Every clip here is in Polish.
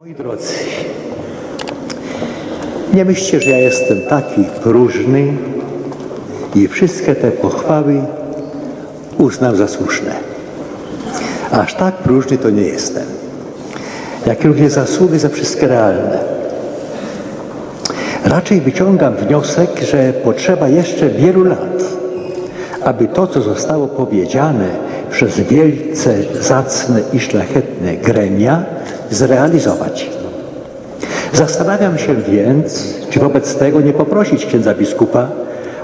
Moi drodzy, nie myślcie, że ja jestem taki próżny i wszystkie te pochwały uznam za słuszne. Aż tak próżny to nie jestem. Jak również zasługi za wszystkie realne. Raczej wyciągam wniosek, że potrzeba jeszcze wielu lat, aby to, co zostało powiedziane przez wielce zacne i szlachetne gremia, zrealizować. Zastanawiam się więc, czy wobec tego nie poprosić księdza biskupa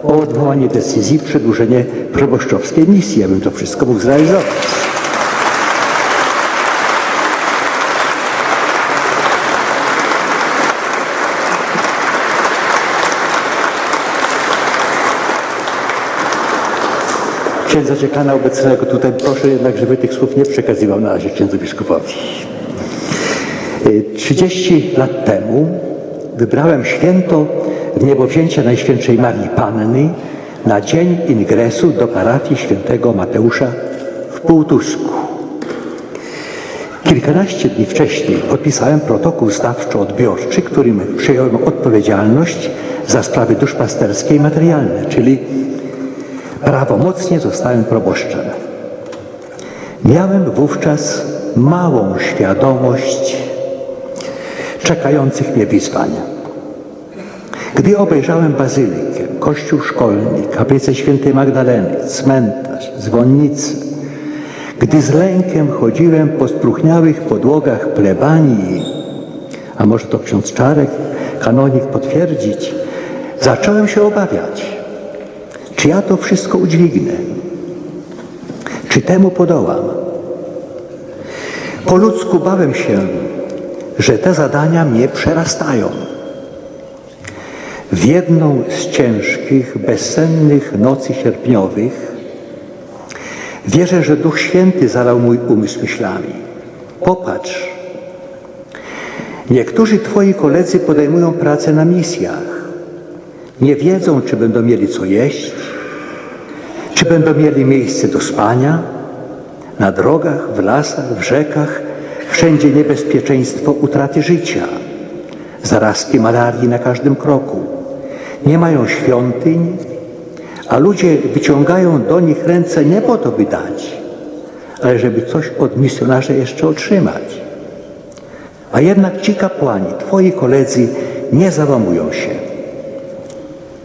o odwołanie decyzji, przedłużenie proboszczowskiej misji, abym to wszystko mógł zrealizować. Księdza dziekana obecnego tutaj proszę jednak, żeby tych słów nie przekazywał na razie księdzu biskupowi. Y, 30 lat temu wybrałem święto w niebowzięcia Najświętszej Marii Panny na dzień ingresu do parafii świętego Mateusza w Półtusku. Kilkanaście dni wcześniej podpisałem protokół stawczo-odbiorczy, którym przyjąłem odpowiedzialność za sprawy duszpasterskie i materialne, czyli prawomocnie zostałem proboszczem. Miałem wówczas małą świadomość czekających mnie wyzwań. Gdy obejrzałem bazylikę, kościół szkolny, kaplicę świętej Magdaleny, cmentarz, dzwonnicę, gdy z lękiem chodziłem po spróchniałych podłogach plebanii, a może to ksiądz Czarek, kanonik potwierdzić, zacząłem się obawiać, czy ja to wszystko udźwignę, czy temu podołam. Po ludzku bałem się, że te zadania mnie przerastają. W jedną z ciężkich, bezsennych nocy sierpniowych wierzę, że Duch Święty zalał mój umysł myślami. Popatrz, niektórzy Twoi koledzy podejmują pracę na misjach. Nie wiedzą, czy będą mieli co jeść, czy będą mieli miejsce do spania. Na drogach, w lasach, w rzekach, wszędzie niebezpieczeństwo utraty życia, zarazki malarii na każdym kroku. Nie mają świątyń, a ludzie wyciągają do nich ręce nie po to, by dać, ale żeby coś od misjonarza jeszcze otrzymać. A jednak ci kapłani, twoi koledzy, nie załamują się,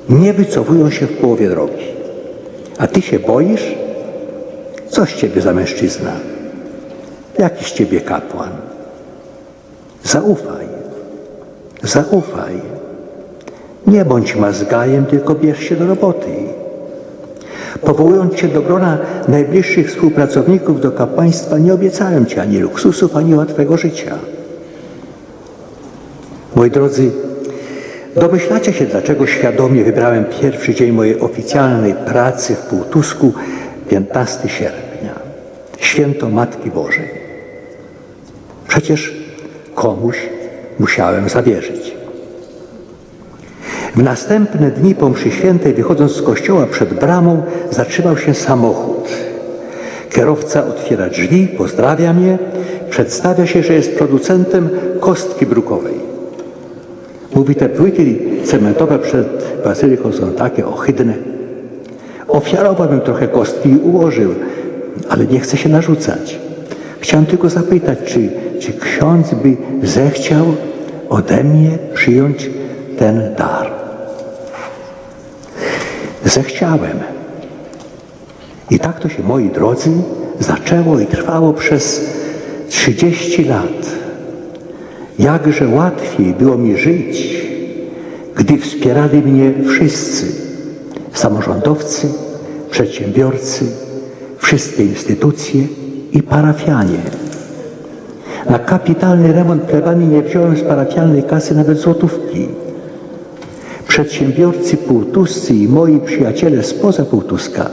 nie wycofują się w połowie drogi. A ty się boisz? Co z ciebie za mężczyzna? Jaki z ciebie kapłan? Zaufaj. Zaufaj. Nie bądź mazgajem, tylko bierz się do roboty. Powołując cię do grona najbliższych współpracowników do kapłaństwa, nie obiecałem ci ani luksusów, ani łatwego życia. Moi drodzy, domyślacie się, dlaczego świadomie wybrałem pierwszy dzień mojej oficjalnej pracy w Półtusku, 15 sierpnia, święto Matki Bożej. Przecież komuś musiałem zawierzyć. W następne dni po mszy świętej, wychodząc z kościoła przed bramą, zatrzymał się samochód. Kierowca otwiera drzwi, pozdrawia mnie, przedstawia się, że jest producentem kostki brukowej. Mówi, te płyty cementowe przed bazyliką są takie ohydne. Ofiarowałbym trochę kostki i ułożył, ale nie chcę się narzucać. Chciałem tylko zapytać, czy, czy ksiądz by zechciał ode mnie przyjąć ten dar. Zechciałem. I tak to się, moi drodzy, zaczęło i trwało przez 30 lat. Jakże łatwiej było mi żyć, gdy wspierali mnie wszyscy samorządowcy, przedsiębiorcy, wszystkie instytucje i parafianie. Na kapitalny remont plebanii nie wziąłem z parafialnej kasy nawet złotówki. Przedsiębiorcy półtuscy i moi przyjaciele spoza Półtuska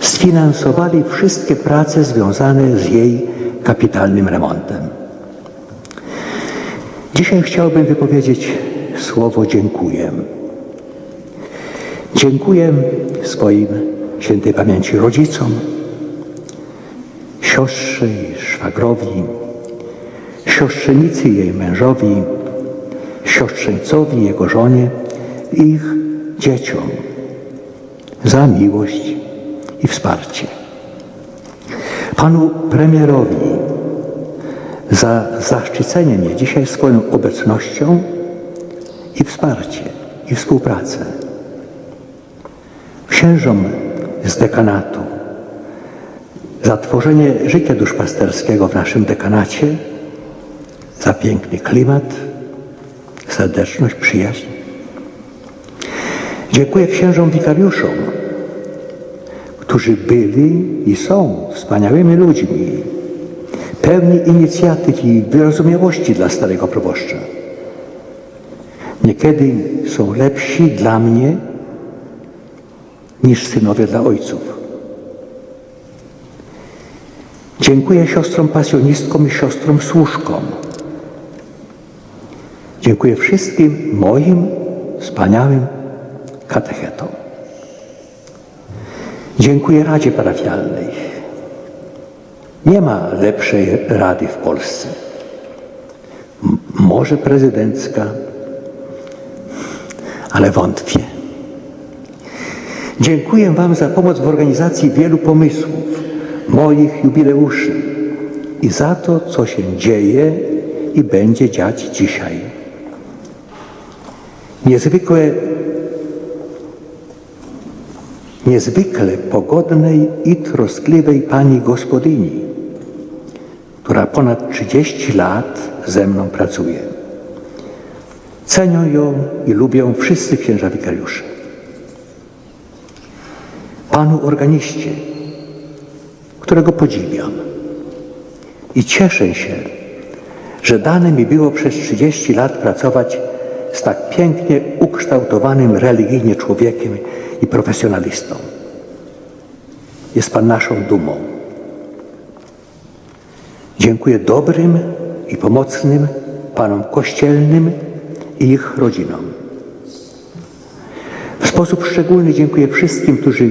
sfinansowali wszystkie prace związane z jej kapitalnym remontem. Dzisiaj chciałbym wypowiedzieć słowo dziękuję. Dziękuję swoim świętej pamięci rodzicom, siostrze i szwagrowi, siostrzenicy jej mężowi, siostrzeńcowi, jego żonie i ich dzieciom za miłość i wsparcie. Panu premierowi za zaszczycenie mnie dzisiaj swoją obecnością i wsparcie i współpracę. Księżom z dekanatu za tworzenie życia duszpasterskiego w naszym dekanacie, za piękny klimat, serdeczność, przyjaźń. Dziękuję księżom wikariuszom, którzy byli i są wspaniałymi ludźmi, pełni inicjatyw i wyrozumiałości dla starego proboszcza. Niekiedy są lepsi dla mnie niż synowie dla ojców. Dziękuję siostrom pasjonistkom i siostrom służkom. Dziękuję wszystkim moim wspaniałym katechetom. Dziękuję Radzie Parafialnej. Nie ma lepszej rady w Polsce. Może prezydencka, ale wątpię. Dziękuję Wam za pomoc w organizacji wielu pomysłów, moich jubileuszy i za to, co się dzieje i będzie dziać dzisiaj. Niezwykłe, niezwykle pogodnej i troskliwej pani gospodyni, która ponad 30 lat ze mną pracuje. Cenią ją i lubią wszyscy księża wikariusze. Panu organiście, którego podziwiam i cieszę się, że dane mi było przez 30 lat pracować z tak pięknie ukształtowanym religijnie człowiekiem i profesjonalistą. Jest Pan naszą dumą. Dziękuję dobrym i pomocnym Panom kościelnym i ich rodzinom. W sposób szczególny dziękuję wszystkim, którzy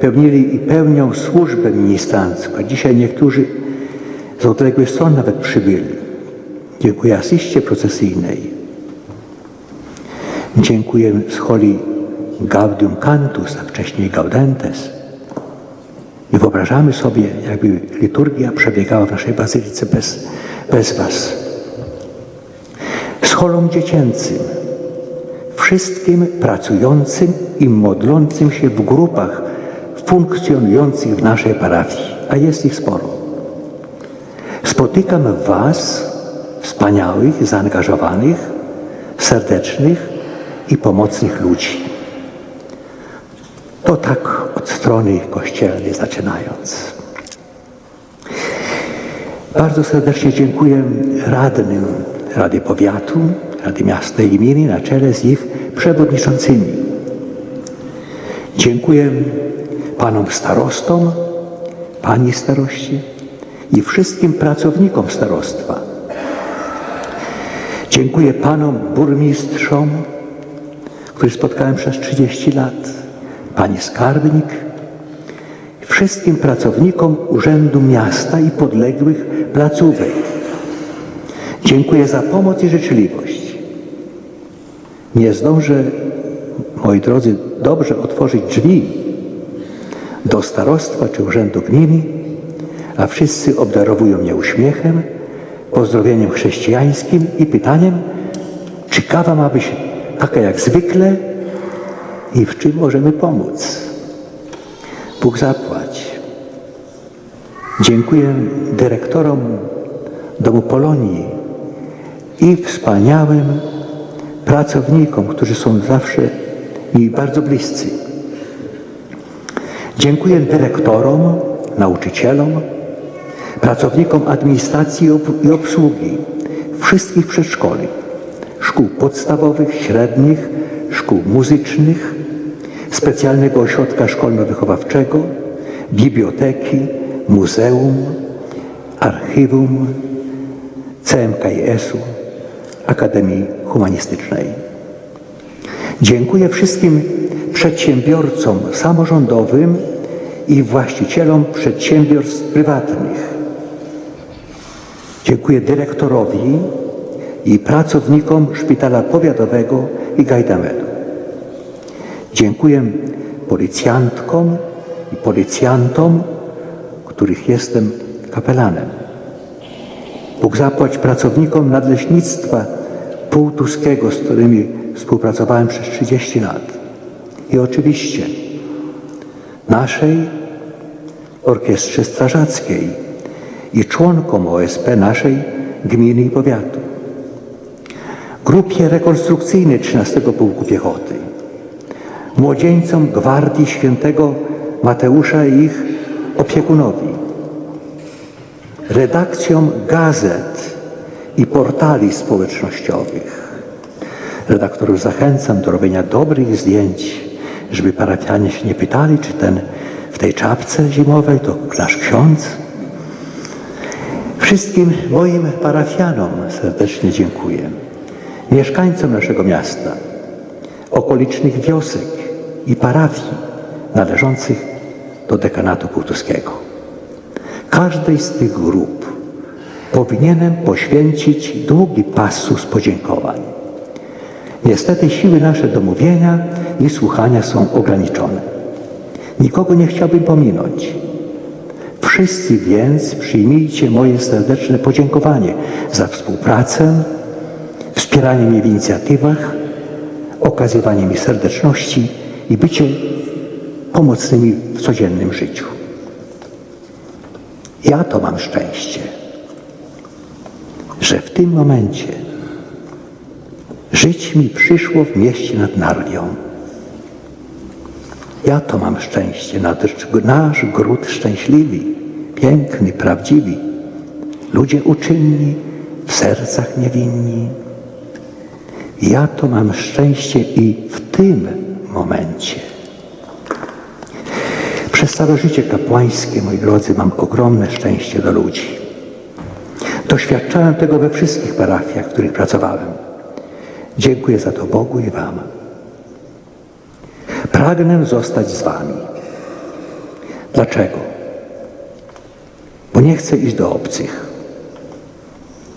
pełnili i pełnią służbę ministrancką. Dzisiaj niektórzy z odległych stron nawet przybyli. Dziękuję asyście procesyjnej. Dziękuję scholi Gaudium Cantus, a wcześniej Gaudentes. Nie wyobrażamy sobie, jakby liturgia przebiegała w naszej bazylice bez, bez Was. Scholom dziecięcym, wszystkim pracującym i modlącym się w grupach funkcjonujących w naszej parafii, a jest ich sporo. Spotykam Was, wspaniałych, zaangażowanych, serdecznych i pomocnych ludzi. To tak od strony kościelnej zaczynając. Bardzo serdecznie dziękuję radnym Rady Powiatu, Rady Miasta i Gminy na czele z ich przewodniczącymi. Dziękuję panom starostom, pani starości i wszystkim pracownikom starostwa. Dziękuję panom burmistrzom, których spotkałem przez 30 lat, pani skarbnik, wszystkim pracownikom Urzędu Miasta i podległych placówek. Dziękuję za pomoc i życzliwość. Nie zdążę, moi drodzy, dobrze otworzyć drzwi do starostwa czy urzędu gminy, a wszyscy obdarowują mnie uśmiechem, pozdrowieniem chrześcijańskim i pytaniem, czy kawa ma być taka jak zwykle i w czym możemy pomóc. Bóg zapłać. Dziękuję dyrektorom Domu Polonii i wspaniałym pracownikom, którzy są zawsze mi bardzo bliscy. Dziękuję dyrektorom, nauczycielom, pracownikom administracji i obsługi wszystkich przedszkoli, szkół podstawowych, średnich, szkół muzycznych, specjalnego ośrodka szkolno-wychowawczego, biblioteki, muzeum, archiwum, CMKS-u, Akademii Humanistycznej. Dziękuję wszystkim przedsiębiorcom samorządowym i właścicielom przedsiębiorstw prywatnych. Dziękuję dyrektorowi i pracownikom Szpitala Powiatowego i Gajdamedu. Dziękuję policjantkom i policjantom, których jestem kapelanem. Bóg zapłać pracownikom nadleśnictwa półtuskiego, z którymi współpracowałem przez 30 lat. I oczywiście naszej Orkiestrze Strażackiej i członkom OSP naszej gminy i powiatu. Grupie rekonstrukcyjnej 13 Pułku Piechoty. Młodzieńcom Gwardii Świętego Mateusza i ich opiekunowi. Redakcjom gazet i portali społecznościowych. Redaktorów zachęcam do robienia dobrych zdjęć, żeby parafianie się nie pytali, czy ten w tej czapce zimowej to nasz ksiądz. Wszystkim moim parafianom serdecznie dziękuję. Mieszkańcom naszego miasta, okolicznych wiosek i parafii należących do dekanatu półtuskiego. Każdej z tych grup powinienem poświęcić długi pasus podziękowań. Niestety siły nasze do mówienia i słuchania są ograniczone. Nikogo nie chciałbym pominąć. Wszyscy więc przyjmijcie moje serdeczne podziękowanie za współpracę, wspieranie mnie w inicjatywach, okazywanie mi serdeczności i bycie pomocnymi w codziennym życiu. Ja to mam szczęście, że w tym momencie żyć mi przyszło w mieście nad Narwią. Ja to mam szczęście, nasz gród szczęśliwi, piękny, prawdziwi, ludzie uczynni, w sercach niewinni. Ja to mam szczęście i w tym momencie. Przez całe życie kapłańskie, moi drodzy, mam ogromne szczęście do ludzi. Doświadczałem tego we wszystkich parafiach, w których pracowałem. Dziękuję za to Bogu i Wam. Pragnę zostać z Wami. Dlaczego? Bo nie chcę iść do obcych.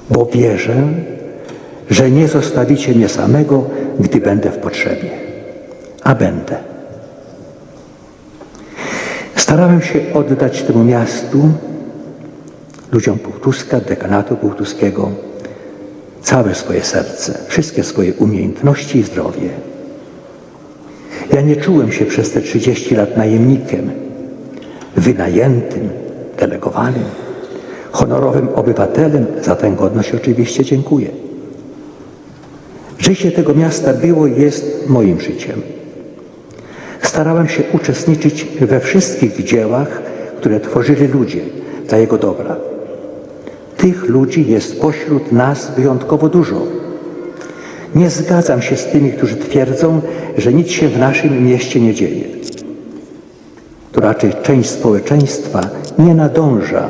Bo wierzę, że nie zostawicie mnie samego, gdy będę w potrzebie. A będę. Starałem się oddać temu miastu, ludziom Półtuska, dekanatu półtuskiego, całe swoje serce, wszystkie swoje umiejętności i zdrowie. Ja nie czułem się przez te 30 lat najemnikiem, wynajętym, delegowanym, honorowym obywatelem. Za tę godność oczywiście dziękuję. Życie tego miasta było i jest moim życiem. Starałem się uczestniczyć we wszystkich dziełach, które tworzyli ludzie dla jego dobra. Tych ludzi jest pośród nas wyjątkowo dużo. Nie zgadzam się z tymi, którzy twierdzą, że nic się w naszym mieście nie dzieje. To raczej część społeczeństwa nie nadąża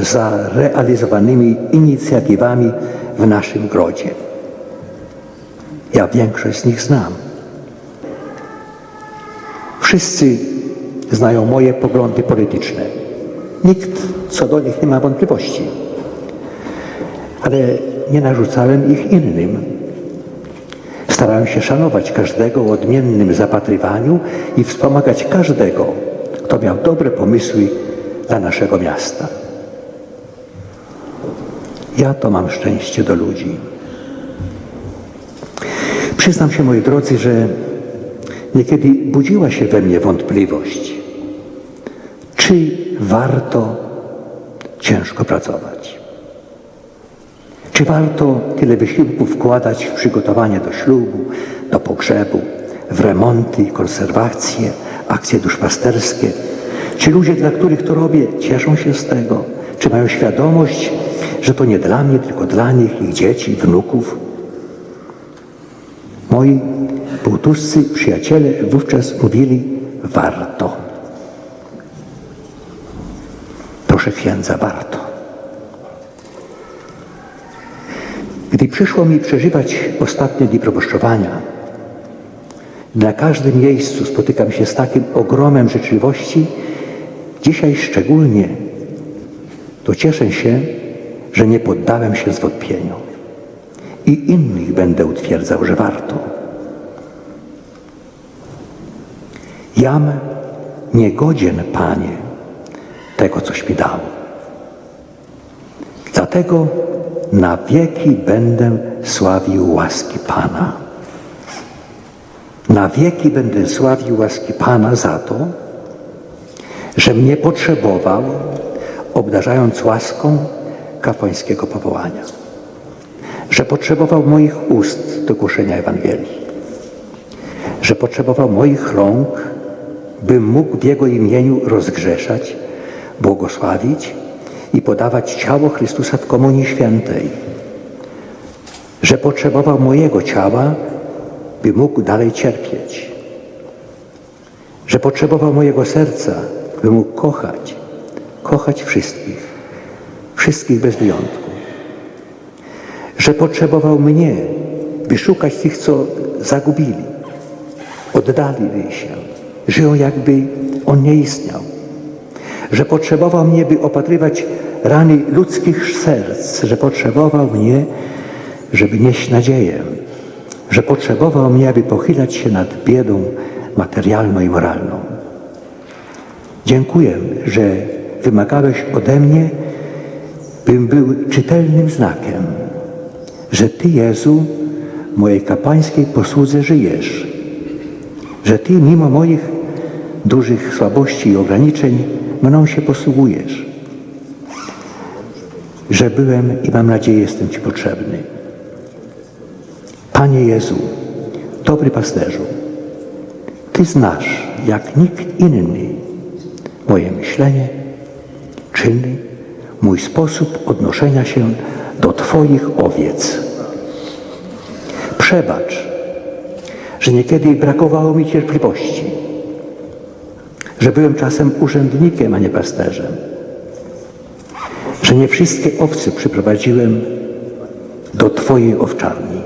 za realizowanymi inicjatywami w naszym grodzie. Ja większość z nich znam. Wszyscy znają moje poglądy polityczne. Nikt co do nich nie ma wątpliwości. Ale nie narzucałem ich innym. Starałem się szanować każdego o odmiennym zapatrywaniu i wspomagać każdego, kto miał dobre pomysły dla naszego miasta. Ja to mam szczęście do ludzi. Przyznam się, moi drodzy, że niekiedy budziła się we mnie wątpliwość, czy warto ciężko pracować. Czy warto tyle wysiłku wkładać w przygotowanie do ślubu, do pogrzebu, w remonty, konserwacje, akcje duszpasterskie? Czy ludzie, dla których to robię, cieszą się z tego? Czy mają świadomość, że to nie dla mnie, tylko dla nich, ich dzieci, wnuków? Moi półtuscy przyjaciele wówczas mówili warto. Proszę księdza, warto. Gdy przyszło mi przeżywać ostatnie dni proboszczowania, na każdym miejscu spotykam się z takim ogromem życzliwości, dzisiaj szczególnie, to cieszę się, że nie poddałem się zwątpieniu i innych będę utwierdzał, że warto. Jam niegodzien, Panie, tego, coś mi dał. Dlatego na wieki będę sławił łaski Pana. Na wieki będę sławił łaski Pana za to, że mnie potrzebował, obdarzając łaską kapłańskiego powołania. Że potrzebował moich ust do głoszenia Ewangelii. Że potrzebował moich rąk, bym mógł w Jego imieniu rozgrzeszać, błogosławić i podawać ciało Chrystusa w Komunii Świętej. Że potrzebował mojego ciała, by mógł dalej cierpieć. Że potrzebował mojego serca, by mógł kochać, kochać wszystkich, wszystkich bez wyjątku. Że potrzebował mnie, by szukać tych, co zagubili, oddalili się, żyją jakby On nie istniał. Że potrzebował mnie, by opatrywać rany ludzkich serc, że potrzebował mnie, żeby nieść nadzieję, że potrzebował mnie, aby pochylać się nad biedą materialną i moralną. Dziękuję, że wymagałeś ode mnie, bym był czytelnym znakiem, że Ty, Jezu, mojej kapłańskiej posłudze żyjesz, że Ty mimo moich dużych słabości i ograniczeń mną się posługujesz, że byłem i mam nadzieję jestem Ci potrzebny. Panie Jezu, dobry pasterzu, Ty znasz jak nikt inny moje myślenie, czyny, mój sposób odnoszenia się do Twoich owiec. Przebacz, że niekiedy brakowało mi cierpliwości, że byłem czasem urzędnikiem, a nie pasterzem, że nie wszystkie owce przyprowadziłem do Twojej owczarni,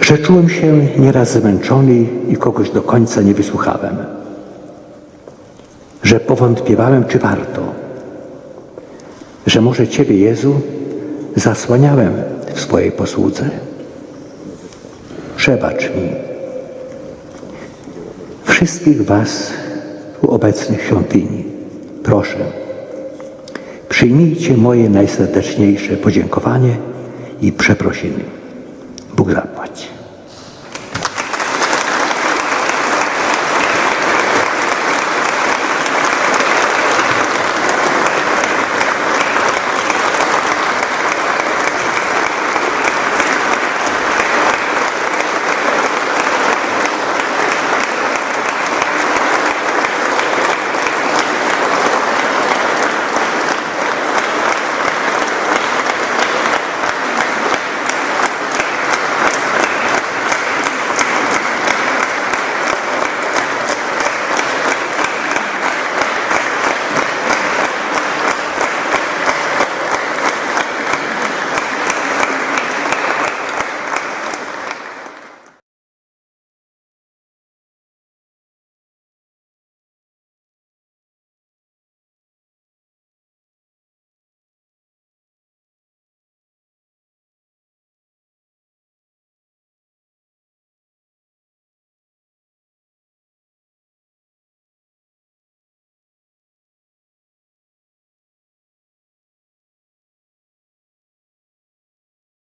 że czułem się nieraz zmęczony i kogoś do końca nie wysłuchałem, że powątpiewałem, czy warto, że może Ciebie, Jezu, zasłaniałem w swojej posłudze. Przebacz mi. Wszystkich Was tu obecnych świątyni, proszę, przyjmijcie moje najserdeczniejsze podziękowanie i przeprosiny. Bóg zapłać.